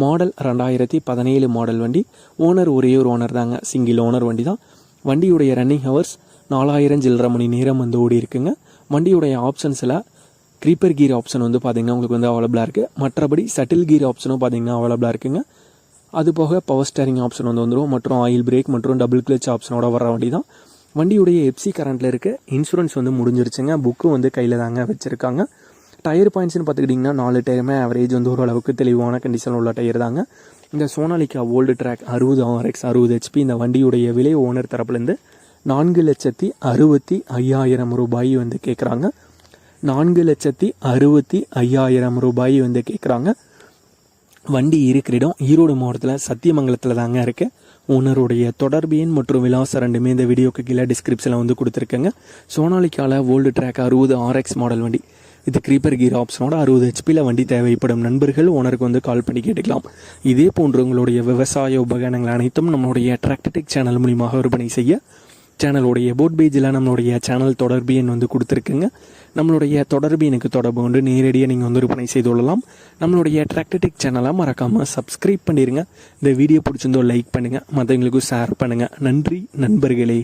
Model ரெண்டாயிரத்தி பதினேழு model வண்டி. ஓனர் ஒரே ஒரு ஓனர் தாங்க. சிங்கிள் ஓனர் வண்டி தான் வண்டியுடைய ரன்னிங் ஹவர்ஸ் நாலாயிரம் சில்லரை மணி நேரம் வந்து ஓடி இருக்குங்க. வண்டியுடைய ஆப்ஷன்ஸில் க்ரீப்பர் கீர் ஆப்ஷன் வந்து பார்த்திங்கன்னா உங்களுக்கு வந்து அவைலபிளாக இருக்குது மற்றபடி சட்டில் கீர் ஆப்ஷனும் பார்த்தீங்கன்னா அவைலபிளாக இருக்குங்க. அது போக பவர் ஸ்டேரிங் ஆப்ஷன் வந்து வந்துடும் மற்றும் ஆயில் பிரேக் மற்றும் டபுள் கிளச் ஆப்ஷனோட வர வண்டி தான் வண்டியுடைய எஃப்சி கரண்ட்டில் இருக்க இன்சூரன்ஸ் வந்து முடிஞ்சிருச்சுங்க. புக்கு வந்து கையில் தாங்க வச்சுருக்காங்க. டயர் பாயிண்ட்ஸ்னு பார்த்துக்கிட்டிங்கன்னா நாலு டயருமே ஆவரேஜ் வந்து ஓரளவுக்கு தெளிவான கண்டிஷன் உள்ள டயர் தாங்க. இந்த சோனாலிக்கா ஓல்டு ட்ராக் அறுபது ஆர்எக்ஸ் அறுபது ஹெச்பி இந்த வண்டியுடைய விலை ஓனர் தரப்புலேருந்து நான்கு லட்சத்தி அறுபத்தி ஐயாயிரம் ரூபாய் வந்து கேட்குறாங்க நான்கு லட்சத்தி அறுபத்தி ஐயாயிரம் ரூபாய் வந்து கேட்குறாங்க வண்டி இருக்கிற இடம் ஈரோடு மாவட்டத்தில் சத்தியமங்கலத்தில் தாங்க இருக்கு. ஓனருடைய தொடர்பு எண் மற்றும் விலாசம் ரெண்டுமே இந்த வீடியோக்கு கீழே டிஸ்கிரிப்ஷனில் வந்து கொடுத்துருக்கேங்க. சோனாலிக்கால ஓல்டு ட்ராக் அறுபது ஆர்எக்ஸ் மாடல் வண்டி. இது க்ரீப்பர் கீர் ஆப்ஷனோட அறுபது ஹெச்பியில் வண்டி தேவைப்படும். நண்பர்கள் ஓனருக்கு வந்து கால் பண்ணி கேட்டுக்கலாம். இதே போன்று உங்களுடைய விவசாய உபகரணங்கள் அனைத்தும் நம்மளுடைய டிராக்டடிக் சேனல் மூலியமாக விற்பனை செய்ய சேனலுடைய போட் பேஜில் நம்மளுடைய சேனல் தொடர்பு எண் வந்து கொடுத்துருக்குங்க. நம்மளுடைய தொடர்பு எனக்கு தொடர்பு கொண்டு நேரடியாக நீங்கள் வந்து விற்பனை செய்து கொள்ளலாம். நம்மளுடைய டிராக்டடிக் சேனலாக மறக்காமல் சப்ஸ்கிரைப் பண்ணிடுங்க இந்த வீடியோ பிடிச்சிருந்தோ லைக் பண்ணுங்கள் மற்றவங்களுக்கும் ஷேர் பண்ணுங்கள் நன்றி நண்பர்களே.